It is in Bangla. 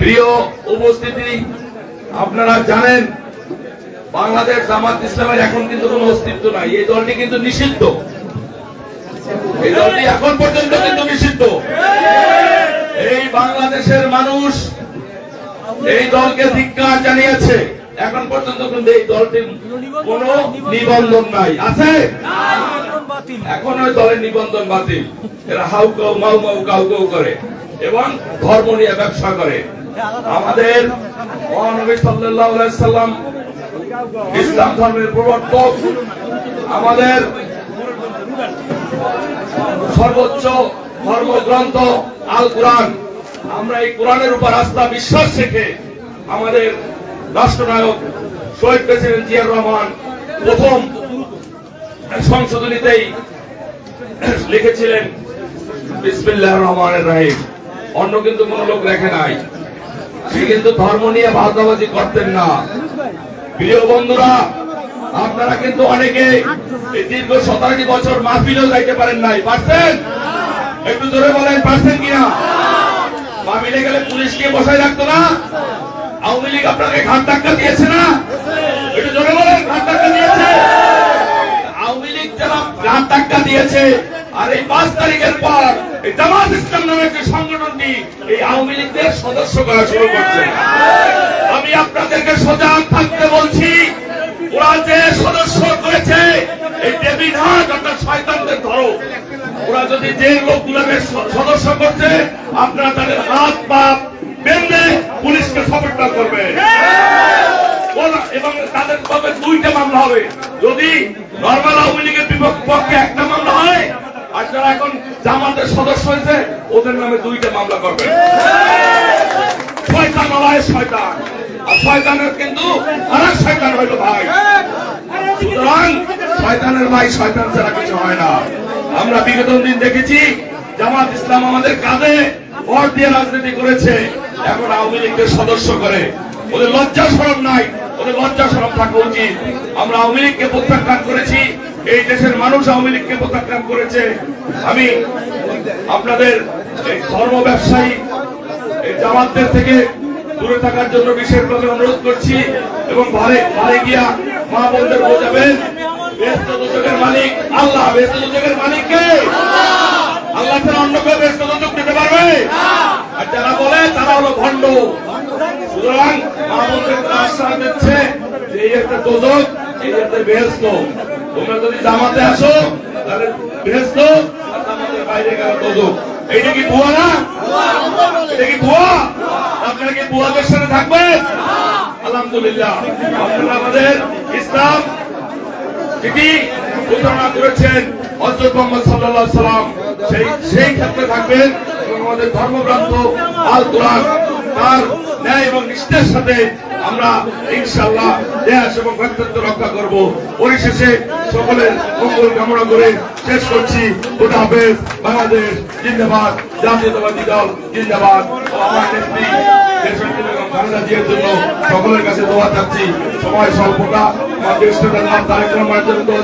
প্রিয় উপস্থিতি, আপনারা জানেন, বাংলাদেশ জামাত ইসলামের এখন কিন্তু কোনো অস্তিত্ব নাই। এই দলটি কিন্তু নিষিদ্ধ। এই দলটি এখন পর্যন্ত কিন্তু নিষিদ্ধ। এই বাংলাদেশের মানুষ এই দলকে ধিক্কার জানিয়েছে। এখন পর্যন্ত কিন্তু এই দলটির কোন নিবন্ধন নাই। আছে? এখন ওই দলের নিবন্ধন বাতিল। এরা হাউ কাউ মাউ মাউ কাউ কাউ করে। এবং ধর্ম নিয়ে ব্যবসা করে। আমাদের মহানবী সাল্লাম ইসলাম ধর্মের প্রবর্তক, আমাদের সর্বোচ্চ ধর্মগ্রন্থ আল কোরআন। আমরা এই কোরআনের উপর আস্থা বিশ্বাস রেখে আমাদের রাষ্ট্রনায়ক শহীদ প্রেসিডেন্ট জিয়ার রহমান প্রথম সংশোধনীতেই লিখেছিলেন বিসমিল্লাহ রহমানের রাহিম। অন্য কিন্তু কোন লোক রেখে নাই। সে কিন্তু ধর্ম নিয়ে ভাগাভাগি করতেন না। প্রিয় বন্ধুরা, আপনারা কিন্তু অনেকে দীর্ঘ সতেরোটি বছর মাহফিলেও যাইতে পারেন নাই। পারছেন? একটু জোরে বলেন, পারছেন কিনা? মাহফিলে গেলে পুলিশ গিয়ে বসায় রাখতো না? আওয়ামী লীগ আপনাকে ঘাট ধাক্কা দিয়েছে না? একটু জোরে বলেন ঘাট ধাক্কা দিয়েছে? আওয়ামী লীগ যারা ঘাট ধাক্কা দিয়েছে, আর এই পাঁচ তারিখের পর এই জামাত ইসলাম নামের যে সংগঠনটি এই আওয়ামী লীগদের সদস্য করা শুরু করছে। আমি আপনাদেরকে সজাগ থাকতে বলছি, ওরা যে সদস্য করেছে, এই ডেভিড হার্ট অর্থাৎ শয়তানদের ধরো। ওরা যদি যে লোকগুলোকে সদস্য করছে, আপনারা তাদের হাত পা বেঁধে পুলিশকে সাপোর্ট করবে। এবং তাদের পক্ষে দুইটা মামলা হবে। যদি নর্মাল আওয়ামী লীগের বিপক্ষ- পক্ষে একটা মামলা হয় আর এখন জামাতের সদস্য হয়েছে, ওদের নামে দুইটা মামলা করবে। শয়তান শয়তান। আর শয়তানের কিন্তু আর এক শয়তান হইল ভাই। সুতরাং শয়তানের ভাই শয়তান ছাড়া কিছু হয় না। আমরা বিগত দিন দেখেছি, জামাত ইসলাম আমাদের কাঁধে ভর দিয়ে রাজনীতি করেছে। এখন আওয়ামী লীগের সদস্য করে। ওদের লজ্জা সরম নাই, ওদের লজ্জা সরম থাকা উচিত। আমরা আওয়ামী লীগকে প্রত্যাখ্যান করেছি এই দেশের মানুষ আওয়ামী লীগকে প্রত্যাখ্যান করেছে। আমি আপনাদের ধর্ম ব্যবসায়ী জামাতদের থেকে দূরে থাকার জন্য বিশেষভাবে অনুরোধ করছি এবং ঘরে ঘরে গিয়া মা বোনদের বোঝাবেন বেহেশত দুজকের মালিক আল্লাহ বেহেশত দুজকের মালিক কে? আল্লাহ ছাড়া অন্য কেউ বেহেশত দুজক দিতে পারবে? আর যারা বলে, তারা হলো ভণ্ড। সুতরাং মা বোনদের আশ্বাস দিচ্ছে এই একটা দোজক এই একটা বেহেস্ত তোমরা যদি জামাতে আসো, তাহলে বেহেস্ত জামাতের বাইরে গেল দোজক এইটা কি ভুয়া না? এটা কি ভুয়া? আপনারা কি ভুয়াদের সাথে থাকবেন? আলহামদুলিল্লাহ। আপনারা আমাদের ইসলাম যেটি ঘোষণা করেছেন হজরত মোহাম্মদ আলাইহি সাল্লাম। সেই সেই ক্ষেত্রে থাকবেন আমাদের ধর্মগ্রন্থ আল কোরআন তার ন্যায় এবং নিষ্ঠার সাথে আমরা ইনশাআল্লাহ দেশ এবং ব্যক্তিত্ব রক্ষা করব। পরিশেষে সকলের মঙ্গল কামনা করে শেষ করছি। খোদা হাফেজ। বাংলাদেশ জিন্দাবাদ। জাতীয়তাবাদী দল জিন্দাবাদ। সকলের কাছে দোয়া চাচ্ছি। সময় স্বল্পতা। আমার দেশটা তারেক রহমানের জন্য দোয়া